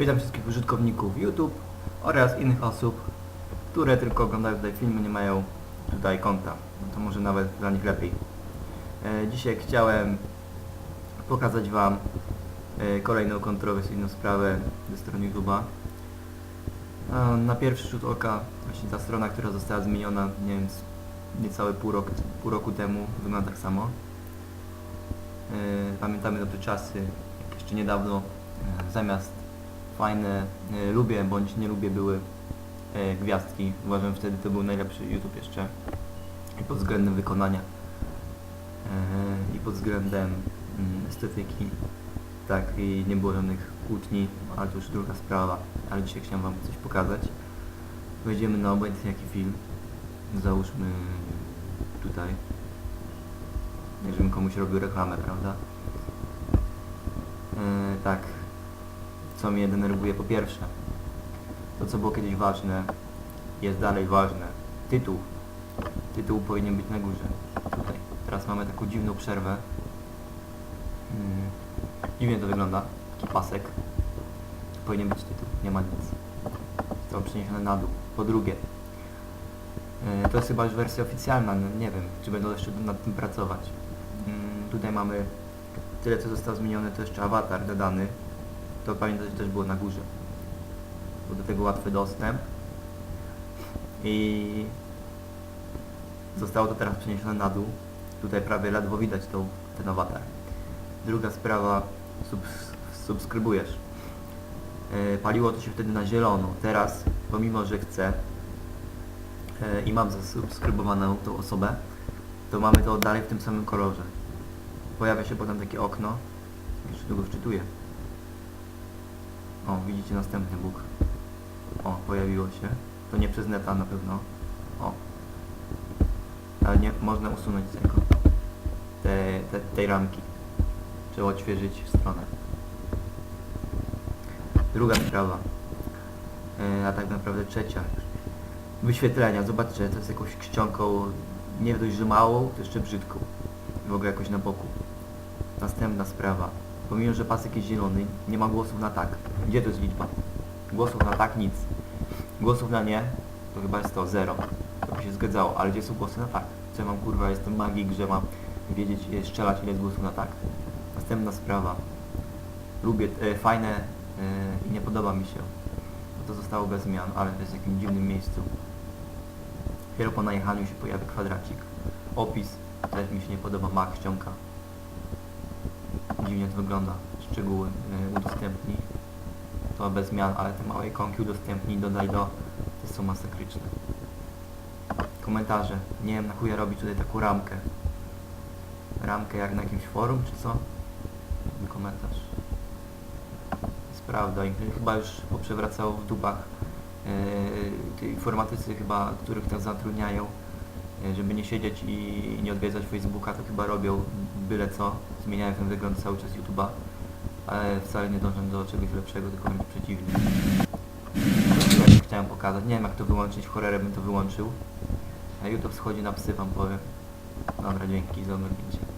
Witam wszystkich użytkowników YouTube oraz innych osób, które tylko oglądają tutaj filmy, nie mają tutaj konta. No to może nawet dla nich lepiej. E, dzisiaj chciałem pokazać Wam e, kolejną kontrowersyjną sprawę ze strony YouTube'a. A Na pierwszy rzut oka właśnie ta strona, która została zmieniona, nie wiem, niecałe pół, rok, pół roku temu, wygląda tak samo. E, Pamiętamy dobre czasy, jeszcze niedawno e, zamiast fajne e, lubię bądź nie lubię były e, gwiazdki. Uważam wtedy to był najlepszy YouTube jeszcze i pod względem wykonania e, i pod względem mm, estetyki. Tak, i nie było żadnych kłótni, ale to już druga sprawa. Ale dzisiaj chciałem Wam coś pokazać. Wejdziemy na obojętny jaki film. Załóżmy tutaj. Żebym komuś robił reklamę, prawda? Tak. Co mnie denerwuje po pierwsze. To co było kiedyś ważne, jest dalej ważne. Tytuł. Tytuł powinien być na górze. Tutaj. Teraz mamy taką dziwną przerwę. Mm. Dziwnie to wygląda. Taki pasek. Powinien być tytuł. Nie ma nic. Zostało przeniesione na dół. Po drugie. e, To jest chyba już wersja oficjalna. no Nie wiem, czy będą jeszcze nad tym pracować. Mm, Tutaj mamy tyle co zostało zmienione, to jeszcze awatar dodany. To pamiętam, że też było na górze. Był do tego łatwy dostęp. I zostało to teraz przeniesione na dół. Tutaj prawie ledwo widać tą, ten awatar. Druga sprawa, subs subskrybujesz. E, Paliło to się wtedy na zielono. Teraz, pomimo że chcę e, i mam zasubskrybowaną tą osobę, to mamy to dalej w tym samym kolorze. Pojawia się potem takie okno. Jeszcze długo wczytuję. O, widzicie następny Bóg. O, pojawiło się. To nie przez neta na pewno. O. Ale nie, można usunąć tego. Te, te, tej ramki. Trzeba odświeżyć stronę. Druga sprawa. E, a tak naprawdę trzecia. Wyświetlenia. Zobaczcie, to jest jakąś czcionką nie dość, że małą, to jeszcze brzydką. W ogóle jakoś na boku. Następna sprawa. Pomimo, że pasek jest zielony, nie ma głosów na tak. Gdzie to jest liczba? Głosów na tak nic. Głosów na nie to chyba jest to zero. To by się zgadzało, ale gdzie są głosy na tak? Co ja mam kurwa, jestem magik, że mam wiedzieć, e, strzelać ile jest głosów na tak. Następna sprawa. Lubię, e, fajne e, i nie podoba mi się. Bo to zostało bez zmian, ale to jest w jakimś dziwnym miejscu. Dopiero po najechaniu się pojawi kwadracik. Opis też mi się nie podoba, mak, ściąga. Dziwnie to wygląda. Szczegóły y, udostępnij. To bez zmian, ale te małe ikonki udostępnij, dodaj do. To są masakryczne. Komentarze. Nie wiem na chuja robić tutaj taką ramkę. Ramkę jak na jakimś forum, czy co? Komentarz. Jest prawda, chyba już poprzewracało w dupach yy, ci informatycy chyba, których tak zatrudniają, żeby nie siedzieć i nie odwiedzać Facebooka, to chyba robią byle co, zmieniają ten wygląd cały czas YouTube'a, ale wcale nie dążą do czegoś lepszego, tylko wręcz przeciwnie. To chciałem pokazać, nie wiem jak to wyłączyć, w bym to wyłączył, a YouTube schodzi na psy, wam powiem. Dobra, dzięki za oglądnięcie.